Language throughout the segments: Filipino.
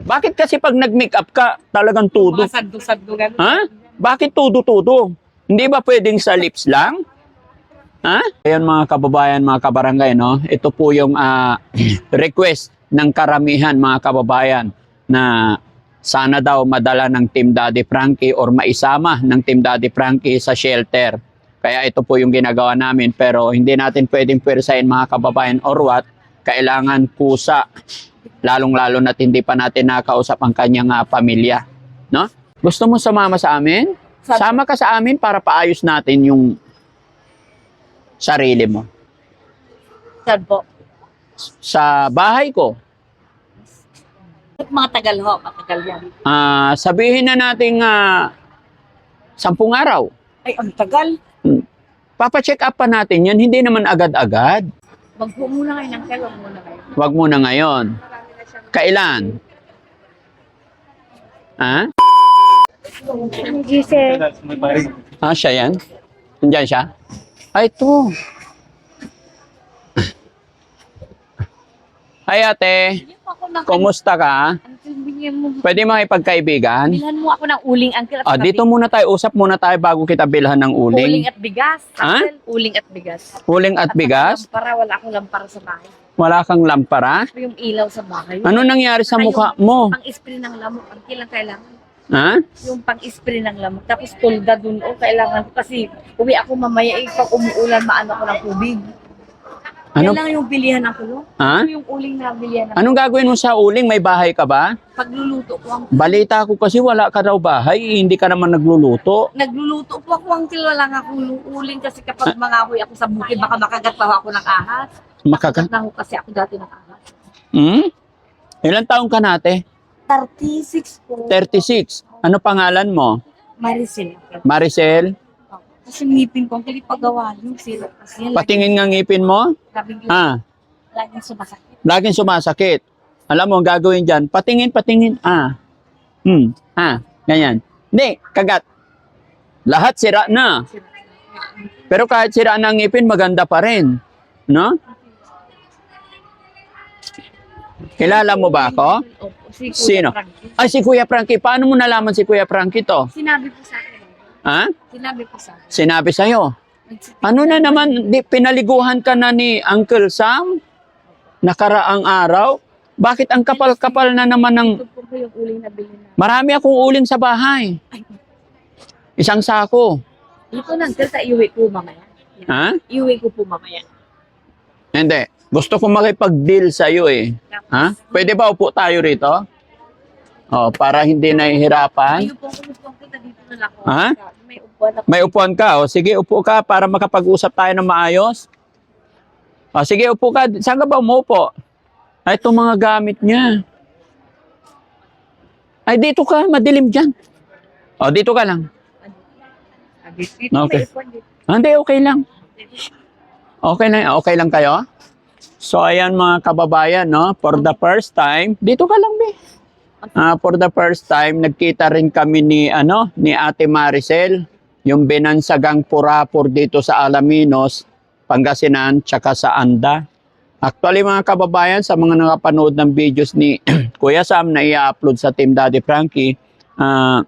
Bakit kasi pag nag-make up ka, talagang tudo? Mga sando-sando gano'n. Ha? Bakit tudo-tudo? Hindi ba pwedeng sa lips lang? Ha? Ayan mga kababayan, mga kabarangay, no? Ito po yung ah, request ng karamihan mga kababayan na sana daw madala ng Team Daddy Frankie or maisama ng Team Daddy Frankie sa shelter. Kaya ito po yung ginagawa namin pero hindi natin pwedeng pwersahin mga kababayan or what. Kailangan kusa lalong-lalo na hindi pa natin nakausap ang kanyang ah, pamilya. No? Gusto mo sumama sa amin? Sama ka sa amin para paayos natin yung sarili mo. Saan po? Sa bahay ko, Mga tagal ho, matagal yan. ah, sabihin na natin ah, sampung araw. Ay, ang tagal. Papacheck up pa natin yan, hindi naman agad-agad. Wag po muna kayo ng wag muna kayo. Huwag muna ngayon. Kailan? Ha? Giselle. Ah, siya yan? Nandiyan siya? Ay, ito. Hi, ate. Kumusta ka? Pwede makipagkaibigan? Bilhan mo ako ng uling, uncle. Ah, dito muna tayo. Usap muna tayo bago kita bilhan ng Uling uling. at bigas. Ha? Uling at bigas. Uling at bigas? Para wala akong lampara sa bahay. Wala kang lampara? Ito yung ilaw sa bahay. Ano nangyari sa mukha mo? Pang-spray ng lamok. Ang kailang kailangan. Ha? Yung pang-spray ng lamok. Tapos tulda dun. O, kailangan ko kasi uwi ako mamaya. Eh, pag umuulan, maano ko ng tubig. Ano? Yan lang yung bilihan ng kulo. Ha? Ano yung uling na bilihan ng Anong gagawin mo sa uling? May bahay ka ba? Pagluluto ko ang Balita ko kasi wala ka daw bahay. Hindi ka naman nagluluto. Nagluluto po ako ang wala nga akong uling kasi kapag mangahoy ako sa bukid, baka makagat pa ako ng ahas. Makaka... Na ho kasi ako dati ng ahas. Hmm? Ilan taong ka nate? 36 po. 36. Ano pangalan mo? Maricel. Maricel? Kasi ngipin ko, ang pagawa yung sila. Kasi yan, Patingin nga ngipin mo? laging, laging, Ah, laging sumasakit. laging sumasakit. Alam mo, ang gagawin dyan, patingin, patingin. Ah. Hmm. Ah, ganyan. Hindi, kagat. Lahat sira na. Pero kahit sira na ang ngipin, maganda pa rin. No? Kilala mo ba ako? Opo, si Kuya Sino? Frankie. Ay, si Kuya Frankie. Paano mo nalaman si Kuya Frankie to? Sinabi po sa akin. Ha? Sinabi po sa akin. Sinabi sa'yo. Ano na naman, di, pinaliguhan ka na ni Uncle Sam? Nakaraang araw? Bakit ang kapal-kapal na naman ng... Ito po po yung uling na bilhin na. Marami akong uling sa bahay. Ay, Isang sako. ito na, uncle, sa iuwi ko mamaya. Ha? Iuwi ko po mamaya. Hindi. Gusto ko makipag-deal sa'yo eh. Ha? Pwede ba upo tayo rito? Oh, para hindi nahihirapan. Ha? May upuan ka. O, sige, upo ka para makapag-usap tayo ng maayos. O, sige, upo ka. Saan ka ba umupo? Ay, itong mga gamit niya. Ay, dito ka. Madilim dyan. O, dito ka lang. Okay. Ah, Hindi, okay lang. Okay lang, okay lang kayo? So, ayan mga kababayan, no? For the first time, dito ka lang, be. Ah, for the first time, nagkita rin kami ni, ano, ni Ate Maricel, yung binansagang purapur dito sa Alaminos, Pangasinan, tsaka sa Anda. Actually, mga kababayan, sa mga nakapanood ng videos ni Kuya Sam na i-upload sa Team Daddy Frankie, ah,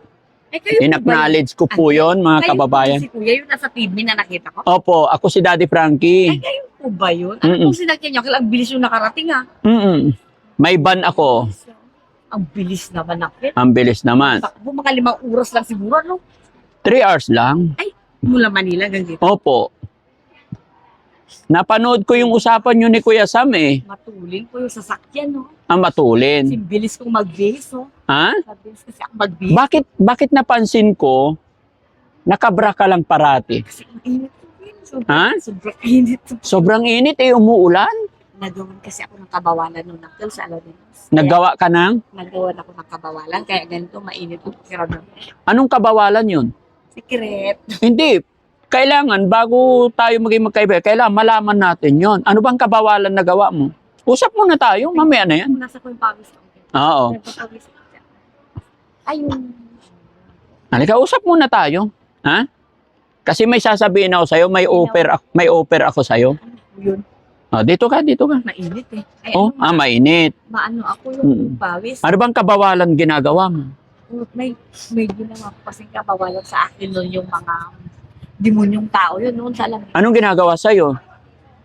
Eh, kayo in-acknowledge ko po yon mga Kayo kababayan. po si Kuya, yung nasa TV na nakita ko. Opo, ako si Daddy Ay, Frankie. kayo po ba yun? Ano Mm-mm. pong sinagyan niyo? Kailang bilis yung nakarating ah. Mm-mm. May ban ako. Ang bilis naman nakit. Ang bilis naman. Takbo mga limang oras lang siguro, no? Three hours lang. Mula Manila hanggang dito. Opo. Napanood ko yung usapan nyo ni Kuya Sam eh. Matulin po yung sasakyan, no? Ang Kasi matulin. bilis kong mag-base, no? Ha? Mabilis kasi ako mag-base. Bakit, bakit napansin ko, nakabra ka lang parati? Kasi ang init. Sobrang, Ha? sobrang init. Sobrang init eh, umuulan. Nagawan kasi ako ng kabawalan nung nakil sa Alaminos. Naggawa ka ng? Nagawan ako ng kabawalan, kaya ganito mainit pakiramdam. Anong kabawalan yun? Secret. Hindi. Kailangan, bago tayo maging magkaibigan, kailangan malaman natin yon. Ano bang kabawalan na gawa mo? Usap muna tayo, mamaya na yan. Nasa ko yung pawis ko. Oo. Ayun. Halika, usap muna tayo. Ha? Kasi may sasabihin ako sa'yo, may offer, may offer ako sa'yo. Yun? Oh, dito ka, dito ka. Mainit eh. Ay, Oh, ano, ah, mainit. maano ako yung Mm. pawis. Ano bang kabawalan ginagawa mo? May, may ginawa ko kasi kabawalan sa akin noon yung mga demonyong tao yun noon sa alam. Anong ginagawa sa'yo?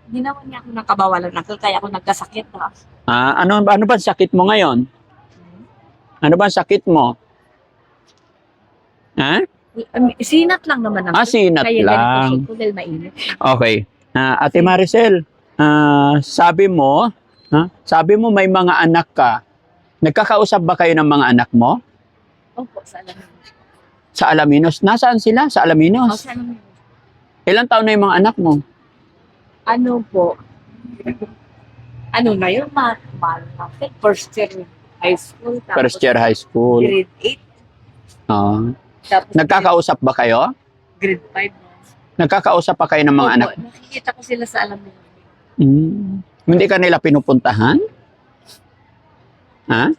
Ginawa niya ako ng kabawalan ng kaya ako nagkasakit ha. Ah, ano, ano ba sakit mo ngayon? Ano ba sakit mo? Ha? Um, Sinat lang naman Ah, sinat kaya lang. ko dahil mainit. Okay. Ah, Ate Maricel, ah, sabi mo, ha? sabi mo may mga anak ka. Nagkakausap ba kayo ng mga anak mo? Opo, sa alam mo. Sa Alaminos? Nasaan sila? Sa Oh, Alaminos? sa alam mo. Ilang taon na yung mga anak mo? Ano po? Ano na yun? Ma, ma, ma, first year high school. Tapos First year high school. Grade 8. Ah. Tapos nagkakausap ba kayo? grade 5. Nagkakausap pa kayo ng mga Opo, anak? Nakikita ko sila sa alam mo. Hmm. Hindi ka nila pinupuntahan? Ha?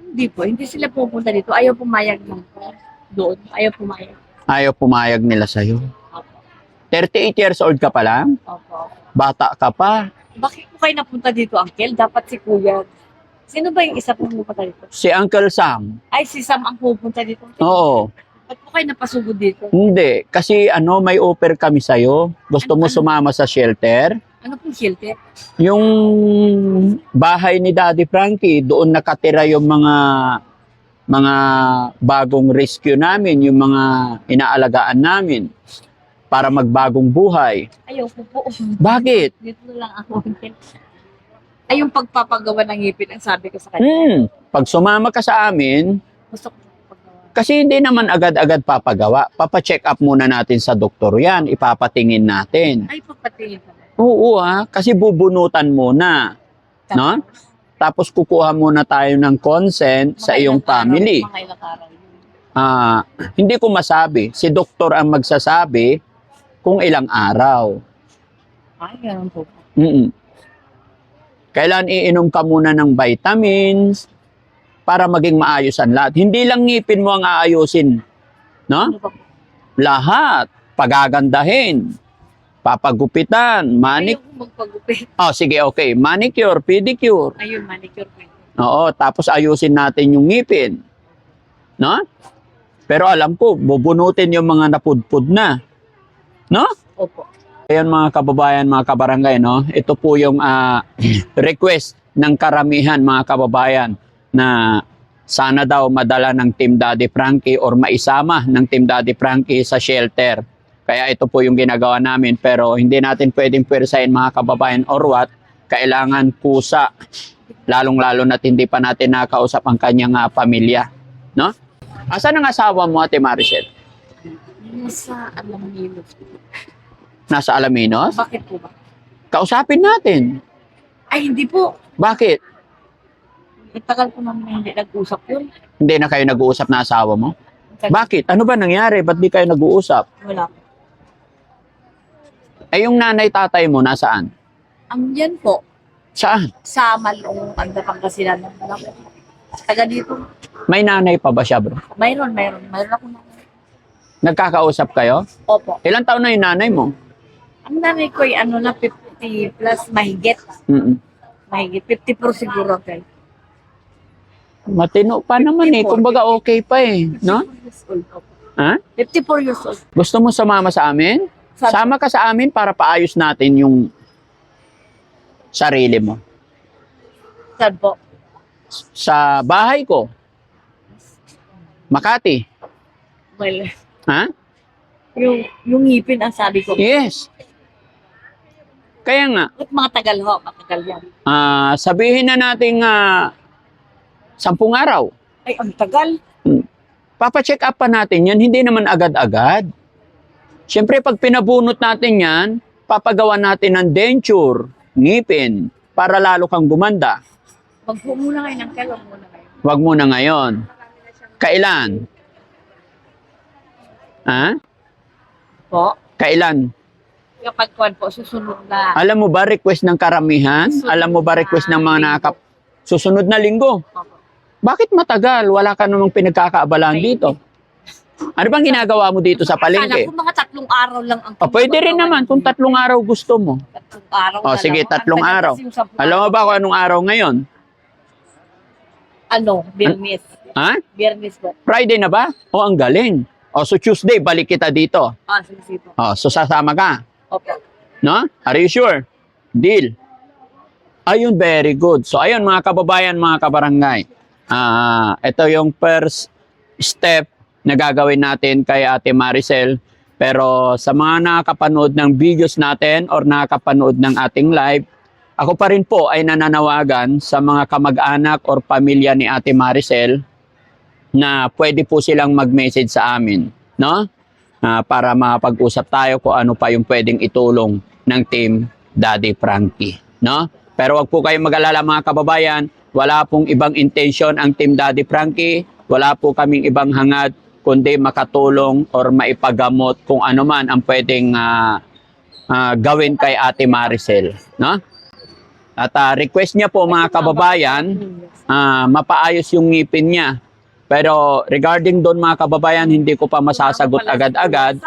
Hindi po, hindi sila pupunta dito. Ayaw pumayag lang po. Doon, ayaw pumayag. Ayaw pumayag nila sa'yo. Opo, 38 years old ka pa lang? opo. Bata ka pa? Bakit po kayo napunta dito, Uncle? Dapat si Kuya. Sino ba yung isa pong pupunta dito? Si Uncle Sam? Ay, si Sam ang pupunta dito. Oo. Ba't po kayo napasugod dito? Hindi. Kasi ano, may offer kami sa'yo. Gusto mo Ano? sumama sa shelter? Ano pong shelter? Yung bahay ni Daddy Frankie, doon nakatira yung mga mga bagong rescue namin, yung mga inaalagaan namin para magbagong buhay. Ayaw ko po. Bakit? Dito lang ako. Ay, yung pagpapagawa ng ngipin, ang sabi ko sa kanya. Hmm, pag sumama ka sa amin, Gusto ko kasi hindi naman agad-agad papagawa. Papacheck up muna natin sa doktor yan, ipapatingin natin. Ay, papatingin ka na. Oo ah, kasi bubunutan muna. No? Tapos kukuha muna tayo ng consent sa iyong family. Mga ilang araw yun. Ah, hindi ko masabi. Si doktor ang magsasabi kung ilang araw. Ay, ganun po. Mm-mm. Kailan iinom ka muna ng vitamins para maging maayos ang lahat. Hindi lang ngipin mo ang aayusin. No? Ano? Lahat. Pagagandahin. Papagupitan. Manik... Ayaw magpagupit. Oh, sige, okay. Manicure, pedicure. Ayun, manicure. Oo, tapos ayusin natin yung ngipin. No? Pero alam ko, bubunutin yung mga napudpud na. No? Opo. Ayan mga kababayan, mga kabarangay, no? Ito po yung ah, request ng karamihan mga kababayan na sana daw madala ng Team Daddy Frankie or maisama ng Team Daddy Frankie sa shelter. Kaya ito po yung ginagawa namin pero hindi natin pwedeng pwersahin mga kababayan or what, kailangan kusa. Lalong-lalo na hindi pa natin nakausap ang kanyang ah, pamilya. No? Asan ang asawa mo, Ate Maricel? Nasa alam niyo. Nasa Alaminos? Bakit po ba? Kausapin natin. Ay, hindi po. Bakit? Itagal ko naman hindi nag-usap yun. Hindi na kayo nag-uusap na asawa mo? Tagal- Bakit? Ano ba nangyari? Ba't di kayo nag-uusap? Wala. Eh yung nanay tatay mo nasaan? Ang yan po, Saan? sa Malong, Anda Pangasinan. Wala po. Taga dito. May nanay pa ba siya bro? Mayroon, mayroon. Mayroon ako na. Nagkakausap kayo? Opo. Ilang taon na yung nanay mo? Ang nanay ko ay ano na 50 plus mahigit. Mm-mm. Mahigit. 54 siguro kayo. Matino pa naman eh. 54. Kumbaga okay pa eh. No? 54 years old. Opo. Ha? 54 years old. Gusto mo sumama sa amin? Sabi, Sama ka sa amin para paayos natin yung sarili mo. saan po? Sa bahay ko. Makati. Well, Ha? yung, yung ngipin ang sabi ko. Yes. Kaya nga, At mga tagal ho, matagal yan. ah, sabihin na natin ah, sampung araw. Ay, ang tagal. Papacheck up pa natin yan, hindi naman agad-agad. Siyempre, pag pinabunot natin yan, papagawa natin ng denture, ngipin, para lalo kang gumanda. Wag po muna kayo ng kalong muna kayo. Huwag mo na ngayon. Kailan? Ha? Po, Kailan? Kapag kwan po, susunod na. Alam mo ba request ng karamihan? Alam mo ba request ng mga nakakap... Susunod na linggo. Opo. Bakit matagal? Wala ka namang pinagkakaabalaan May- dito. Ano bang ginagawa mo dito sa Akala palengke? ko mga tatlong araw lang ang O, pwede rin naman kung tatlong araw gusto mo. Tatlong araw O, na sige, tatlong araw. Alam mo ba kung anong araw ngayon? Ano, Birmis. Ha? Birmis po. Friday na ba? O, ang galing. O, so Tuesday, balik kita dito. Ah, sige, sige po. O, so sasama ka. Opo. No? Are you sure? Deal. Ayun, very good. So, ayun mga kababayan, mga kabarangay. Ah, ito yung first step na gagawin natin kay Ate Maricel. Pero sa mga nakakapanood ng videos natin or nakakapanood ng ating live, ako pa rin po ay nananawagan sa mga kamag-anak or pamilya ni Ate Maricel na pwede po silang mag-message sa amin, no? Ah, para makapag-usap tayo kung ano pa yung pwedeng itulong ng team Daddy Frankie, no? Pero wag po kayong mag-alala mga kababayan, wala pong ibang intention ang team Daddy Frankie, wala po kaming ibang hangad kundi makatulong or maipagamot kung ano man ang pwedeng ah, ah, gawin kay Ate Maricel, no? At ah, request niya po mga kababayan, ah, mapaayos yung ngipin niya. Pero regarding doon mga kababayan, hindi ko pa masasagot agad-agad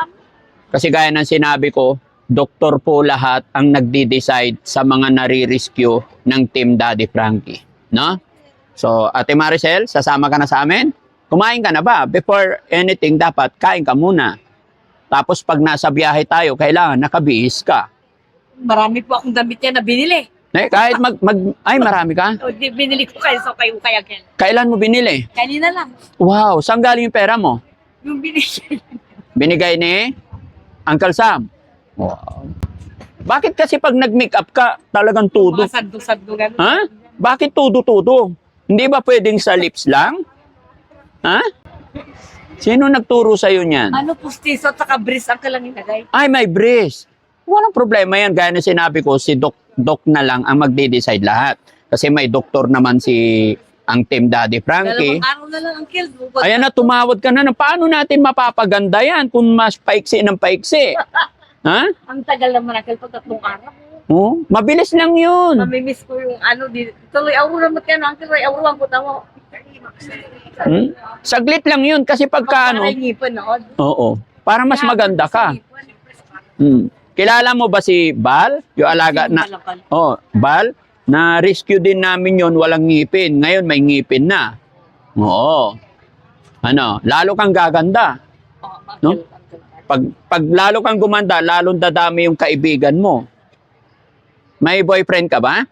kasi gaya ng sinabi ko, doktor po lahat ang nagdi-decide sa mga nare-rescue ng Team Daddy Frankie. No? So, Ate Maricel, sasama ka na sa amin? Kumain ka na ba? Before anything, dapat kain ka muna. Tapos pag nasa biyahe tayo, kailangan nakabihis ka. Marami po akong damit niya na binili. Eh, kahit mag, mag... Ay, marami ka? O, di, binili ko kayo sa kayo kaya yan. Kailan mo binili? Kanina lang. Wow, saan galing yung pera mo? Yung binili. Binigay ni Uncle Sam. Wow. Bakit kasi pag nag-make up ka, talagang tudo? Mga sando-sando gano'n. Ha? Bakit tudo-tudo? Hindi ba pwedeng sa lips lang? Ha? Sino nagturo sa iyo niyan? Ano pustiso at saka bris ang kalang inagay. Ay, may breast. Walang problema yan. Gaya na sinabi ko, si Doc, Doc na lang ang magde-decide lahat. Kasi may doktor naman si ang Team Daddy Frankie. Dalawang na lang ang kill. Bukod Ayan na, tumawad ka na. na. Paano natin mapapaganda yan kung mas paiksi ng paiksi? ha? Ang tagal naman ang kill pag tatlong araw. Oh, mabilis lang yun. Mamimiss ko yung ano, di, tuloy auro naman yan. Ang tuloy auro ang puta mo. Hmm? Saglit lang yun kasi pagka ano, oo, para mas maganda ka. Hmm. Kilala mo ba si Bal? Yung alaga na, oh, Bal, na rescue din namin yon walang ngipin. Ngayon may ngipin na. Oo. Ano, lalo kang gaganda. No? Pag, pag lalo kang gumanda, lalong dadami yung kaibigan mo. May boyfriend ka ba?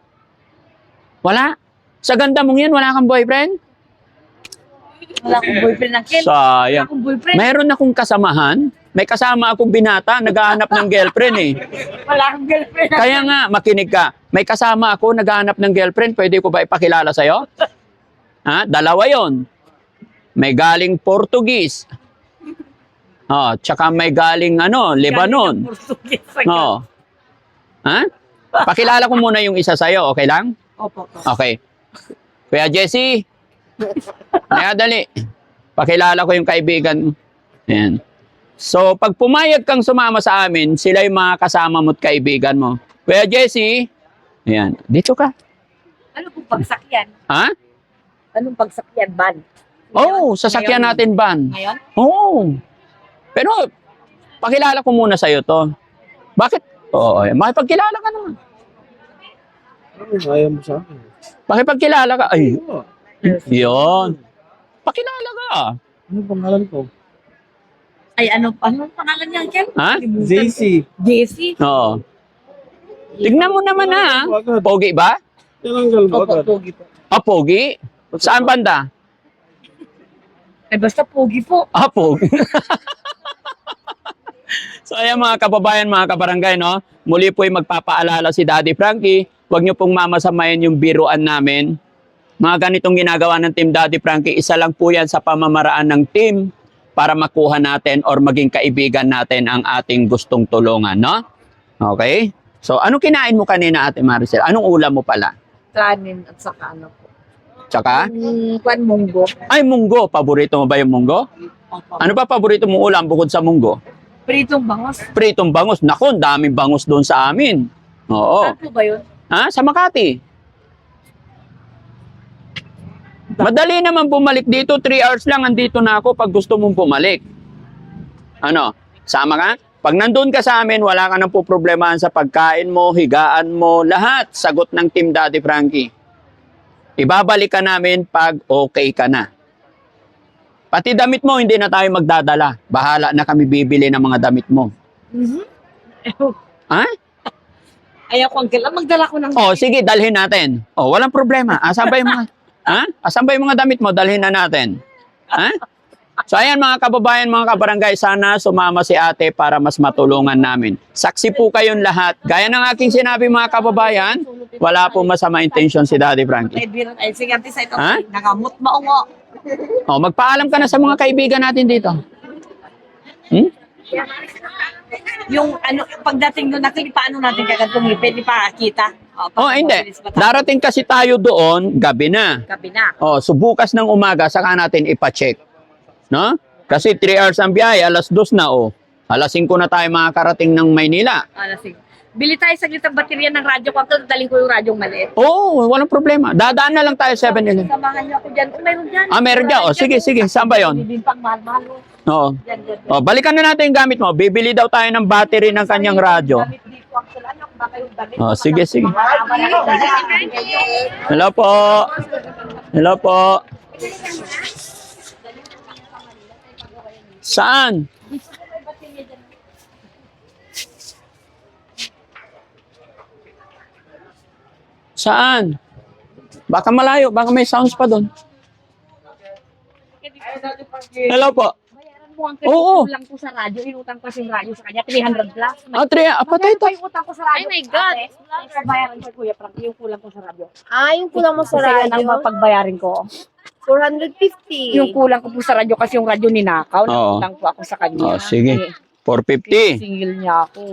Wala? Sa ganda mong yan, wala kang boyfriend? Wala akong boyfriend ng kill. Wala Sayang. akong boyfriend. Meron akong kasamahan. May kasama akong binata, naghahanap ng girlfriend eh. Wala akong girlfriend. Kaya nga, makinig ka. May kasama ako, naghahanap ng girlfriend. Pwede ko ba ipakilala sa'yo? Ha? Dalawa yon. May galing Portuguese. Oh, tsaka may galing ano, Lebanon. Oh. Ha? Pakilala ko muna yung isa sa'yo, okay lang? Opo, opo. Okay. Kuya Jesse, Kaya dali. Pakilala ko yung kaibigan. Ayan. So, pag pumayag kang sumama sa amin, sila yung mga kasama mo at kaibigan mo. Kuya Jesse, ayan, dito ka. Ano pong pagsakyan? Ha? Anong pagsakyan? Ban? Oo, oh, sasakyan Ngayon? natin van. Ngayon? Oo. Pero, pakilala ko muna sa'yo to. Bakit? Oo, eh, makipagkilala ka naman. Ano, ayaw mo sa akin. Pakipagkilala ka. Ay, yun. Pakilala ka. Ano pangalan ko? Ay, ano, ano pangalan niya, Ken? Ha? JC. JC? Oo. Tignan mo naman ha. Pogi ba? Tinanggal mo Opo, agad. pogi po. Ah, pogi? Saan banda? Ay, basta pogi po. Ah, pogi. so, ayan mga kababayan, mga kabarangay, no? Muli po yung magpapaalala si Daddy Frankie. Huwag niyo pong mamasamayan yung biruan namin. Mga ganitong ginagawa ng Team Daddy Frankie, isa lang po yan sa pamamaraan ng team para makuha natin or maging kaibigan natin ang ating gustong tulungan, no? Okay? So, anong kinain mo kanina, Ate Maricel? Anong ulam mo pala? Kanin at saka ano po. Tsaka? Mm, kwan munggo. Ay, munggo. Paborito mo ba yung munggo? Opo. Ano pa paborito mong ulam bukod sa munggo? Pritong bangos. Pritong bangus. Naku, ang daming bangus doon sa amin. Oo. Saan po ba yun? Ha? Sa Makati. Madali naman bumalik dito. 3 hours lang andito na ako pag gusto mong bumalik. Ano? Sama ka? Pag nandun ka sa amin, wala ka nang poproblemahan sa pagkain mo, higaan mo, lahat. Sagot ng Team Daddy Frankie. Ibabalik ka namin pag okay ka na. Pati damit mo, hindi na tayo magdadala. Bahala na kami bibili ng mga damit mo. Mhm. Ha? Ayaw ko. Ah, Magdala ko ng... Oh, sige, dalhin natin. Oh, walang problema. Asan ba yung mga Ha? Asan ba yung mga damit mo? Dalhin na natin. Ha? So ayan mga kababayan, mga kabarangay, sana sumama si ate para mas matulungan namin. Saksi po kayong lahat. Gaya ng aking sinabi mga kababayan, wala po masama intention si Daddy Frankie. Ay, biran. Ay, sige, ate, sa ito. Ha? Nakamot maungo. Oh, magpaalam ka na sa mga kaibigan natin dito. Hmm? Yung ano, pagdating doon natin, paano natin kagad tumipid, ipakakita. Oh, hindi. Darating kasi tayo doon, gabi na. Gabi na. Oh, so bukas ng umaga saka natin ipa-check. No? Kasi 3 hours ang biyahe, alas 2 na oh. Alas 5 na tayo makakarating ng Maynila. Ano, sige. Bili tayo saglit ng baterya ng radyo ko. Uncle, daling ko yung radyong maliit. Oo, oh, walang problema. Dadaan na lang tayo 7-Eleven. Samahan niyo ako dyan. Oh, meron dyan. Ah, meron dyan. Oh, sige, sige. Saan ba yun? Bibili pang mahal-mahal. Oo. Oh, balikan na natin yung gamit mo. Bibili daw tayo ng battery ng kanyang radyo. Oh, sige, sige. Hello po. Hello po. Saan? Saan? Baka malayo, baka may sounds pa doon. Hello po. Mo, Uncle. Oo. Kulang ko sa radyo. Inutang ko yung radyo sa kanya. 300 plus. Ah, tre, ah, patay Magkano to. pa yung utang ko sa radyo? Ay, my God. Ate, ko, Kuya Frank, yung kulang ko sa radyo. Ah, yung kulang mo sa Kasi yan ang radyo? mapagbayarin ko. 450. Yung kulang ko po sa radyo kasi yung radyo ninakaw. Oo. Nangutang po ako sa kanya. Oh, sige. Eh, 450. Single niya ako.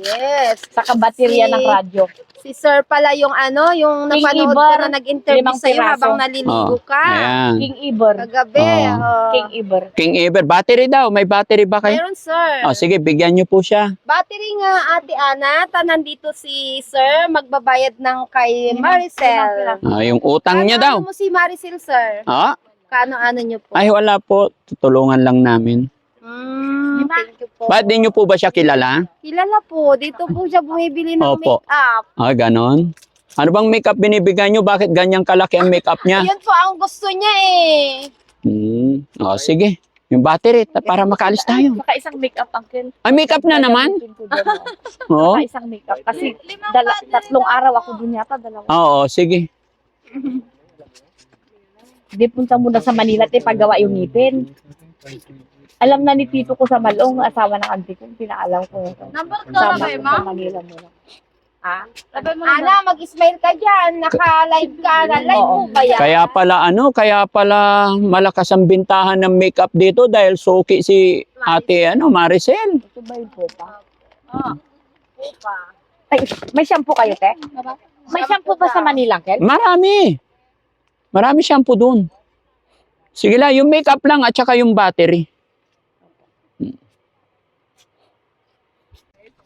Yes. Saka baterya Si- ng radyo. Si Sir pala yung ano, yung King napanood ko Ibar, na nag-interview limang sa'yo piraso. habang naliligo Oh, ka. ayan. King Iber. Kagabi. Oh. oh. King Iber. King Ever, battery daw. May battery ba kayo? Meron, sir. Oh, sige, bigyan niyo po siya. Battery nga, Ate Ana. Ta, nandito si Sir. Magbabayad ng kay Maricel. Ah, yung utang niya daw. Ano mo si Maricel, sir? Ah, Kano-ano niyo po? ay wala po. Tutulungan lang namin. Mm, thank you po. Ba't di niyo po ba siya kilala? Kilala po. Dito po siya bumibili ng Opo. make-up. Ah, ganon. Ano bang makeup binibigyan niyo? Bakit ganyang kalaki ang makeup niya? Yun po ang gusto niya eh. Hmm. Oh, sige. Yung battery, ta- para makaalis tayo. Saka isang makeup, uncle. Ay, makeup na naman? Oo. Saka isang makeup. Kasi dala, tatlong araw ako dun yata. Dalawa. Oo, sige. Hindi punta muna sa Manila at paggawa yung ngipin. Alam na ni Tito ko sa Malong, asawa ng auntie ko, pinaalam ko. Number ko sa Manila muna. Ah? Sabi mo Ana, mag-smile ka dyan. Naka-live ka na. Live Oo. mo ba yan? Kaya pala ano, kaya pala malakas ang bintahan ng makeup dito dahil suki si ate ano, Maricel. Ito ba yung popa? Ah, Opa. Ay, may shampoo kayo, te? May shampoo ba sa Manila, Kel? Marami. Marami shampoo dun. Sige lang, yung makeup lang at saka yung battery.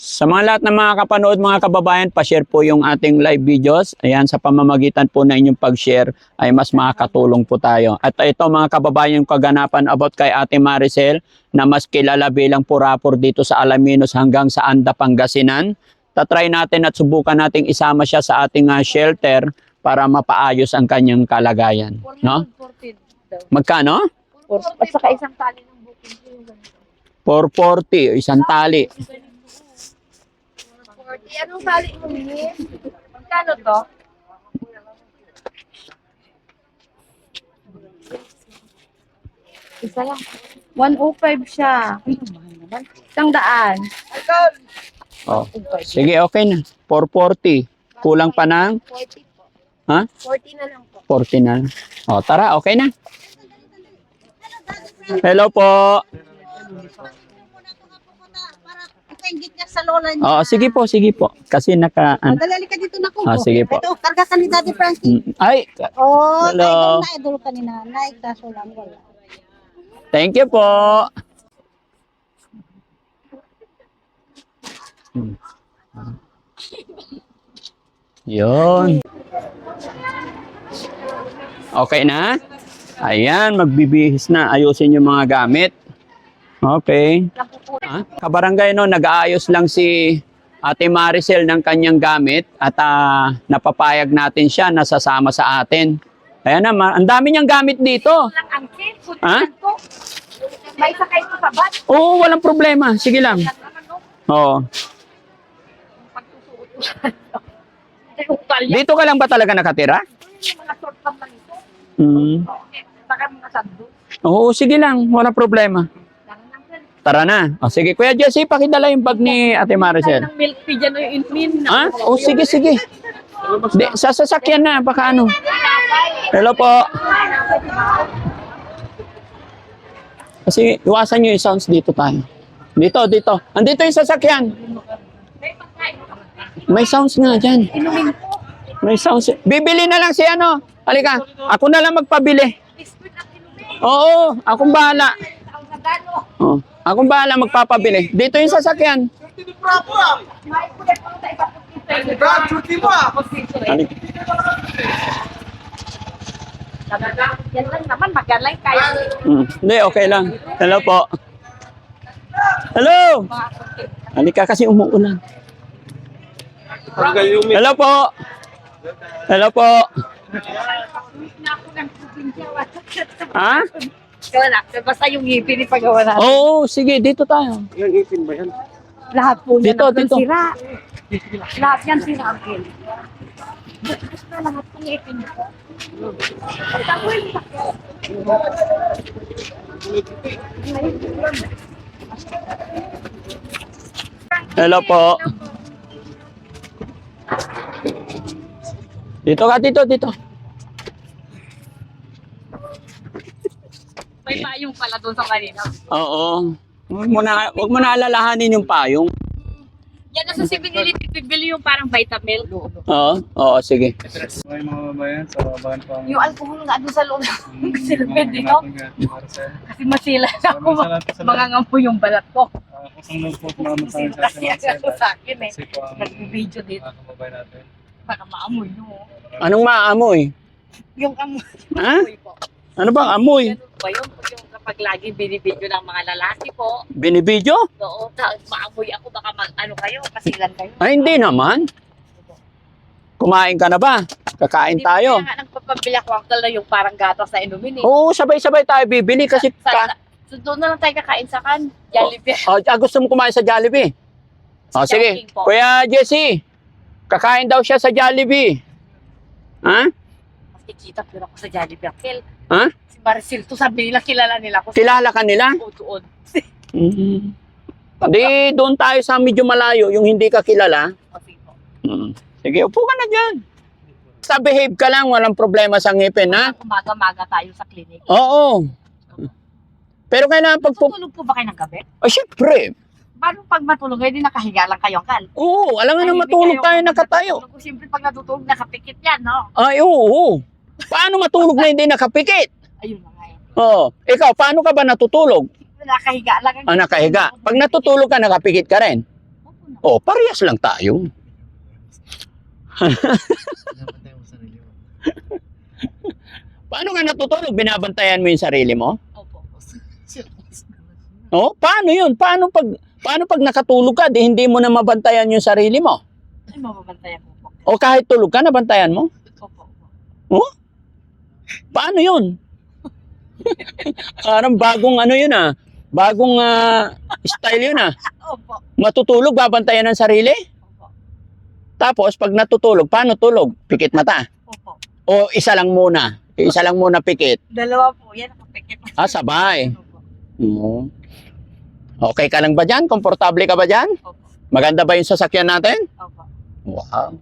Sa mga lahat ng mga kapanood, mga kababayan, pa-share po yung ating live videos. Ayan, sa pamamagitan po na inyong pag-share ay mas makakatulong po tayo. At ito mga kababayan, yung kaganapan about kay Ate Maricel na mas kilala bilang purapor dito sa Alaminos hanggang sa Anda, Pangasinan. Tatry natin at subukan nating isama siya sa ating ah, shelter para mapaayos ang kanyang kalagayan. No? 440 daw. Magkano? At saka isang tali ng booking ko yung ganito. 440, isang tali. 40. Anong tali mo, Miss? Magkano to? Isa lang. 105 siya. Ay, mahal naman. Isang daan. Oh. Sige, okay na. 440. Kulang pa ng 40 po. Ha? 40 na lang po. 40 na. O, tara, okay na. Hello po. Sa lola niya. Oo, sige po, sige po. Kasi naka... an- Madalali ka dito na ko. Ah, sige po. Ito, karga ka ni Daddy Frankie. Mm, Ay, Oh, Hello. na idol ka ni nanay. Kaso lang wala. thank you po. Hmm. Yun. Okay na? Ayan, magbibihis na. Ayusin yung mga gamit. Okay. Ha? Kabarangay no, nag-aayos lang si Ate Maricel ng kanyang gamit at ah, napapayag natin siya na sasama sa atin. Kaya naman, ang dami niyang gamit dito. Lang angkin, Ha? ko. May sakay ko sa bus. Oo, walang problema. Sige lang. Oo. Dito ka lang ba talaga nakatira? Sando. Oo, sige lang. Walang problema. Tara na. O, sige, Kuya Jesse, pakidala yung bag ni Ate Maricel. Ng milk tea dyan o yung inmin. Ha? O, sige, sige. Di, sa sasakyan na, baka ano. Hello po. Kasi iwasan nyo yung sounds dito tayo. Dito, dito. Andito yung sasakyan. May sounds nga dyan. May sounds. Bibili na lang si ano. Halika, ako na lang magpabili. Oo, akong bahala. Oo, akong bahala magpapabili. Dito yung sasakyan. Halika. Yan lang naman, magalay kayo. Mm, Hindi, okay lang. Hello po. Hello! Halika kasi umuulan. Hello po! Hello po! Na ako ng probinsya. Ha? Wala. Basta yung ngipin ni pagawa natin. Oo, sige, dito tayo. Ilang ipin ba yan? Lahat po yan Dito, ang dito. sira. Lahat yan sira kin. Basta lahat ng ngipin ko. Yung sakit. Hello po. Dito ka, dito, dito. May payong pala doon sa kanina. Oo. Huwag mo na, huwag mo na alalahanin yung payong. Yan nasa si Binili, bibili yung parang vitamil. Oo, oo, sige. May mga bayan sa bahan pang Yung alcohol nga doon sa loob ng silpid dito. Kasi masila na ako. Mga ngampo yung balat ko. Kusang nung po naman sa akin sa Kasi ako sa akin eh. Nag-video dito para maamoy no. Anong maamoy? Yung amoy Ha? po. Ano bang amoy? Ba yun? Yung kapag lagi binibidyo ng mga lalaki po, Binibidyo? oo, ta- maamoy ako, baka mag, ano kayo, pasilan kayo. Ay, hindi naman. Kumain ka na ba? Kakain Hindi tayo. Kaya nga nagpapabili ako ang na yung parang gatas na inumin eh. Oo, sabay-sabay tayo bibili kasi Sa, ka, sa- so doon na lang tayo kakain sa kan. Jollibee. Oh, ah, gusto mo kumain sa Jollibee? Oh, Sa sige. Jollibee po. Kuya Jesse, kakain daw siya sa Jollibee. Ha? Mas kikita ko ako sa Jollibee. Akil. Ha? Si Maricel, to sabi nila, kilala nila ako. Kilala ka nila? Oo, doon. Mm. Di, doon tayo sa medyo malayo, yung hindi ka kilala. Kasi po. Mm. Sige, upo ka na dyan. Basta behave ka lang, walang problema sa ngipin, ha? Umaga-maga tayo sa clinic. Oo. Pero kailangan pag... Tutulog po ba kayo ng gabi? Oh, syempre. Paano pag matulog kayo, di nakahiga lang kayo, Kal? Oo, alam nga na matulog tayo nakatayo. Siyempre pag natutulog, nakapikit yan, no? Ay, oo. Paano matulog na hindi nakapikit? Ayun na nga. Oo. Ikaw, paano ka ba natutulog? Nakahiga lang. Ah, nakahiga. Pag natutulog ka, nakapikit ka rin. Oh, parehas lang tayo. Paano ka natutulog? Binabantayan mo yung sarili mo? Opo. Oh, paano yun? Paano pag paano pag nakatulog ka, di hindi mo na mabantayan yung sarili mo? Ay, mababantayan ko po. O kahit tulog ka, nabantayan mo? Opo. opo. Paano yun? Parang bagong ano yun ah. Bagong ah, style yun ah. Opo. Matutulog, babantayan ng sarili? Opo. Tapos pag natutulog, paano tulog? Pikit mata. Opo. O isa lang muna. Isa lang muna pikit. Dalawa po yan, nakapikit. Ah, sabay. Opo. Oo. Okay ka lang ba dyan? Komportable ka ba dyan? Opo. Maganda ba yung sasakyan natin? Opo. Wow.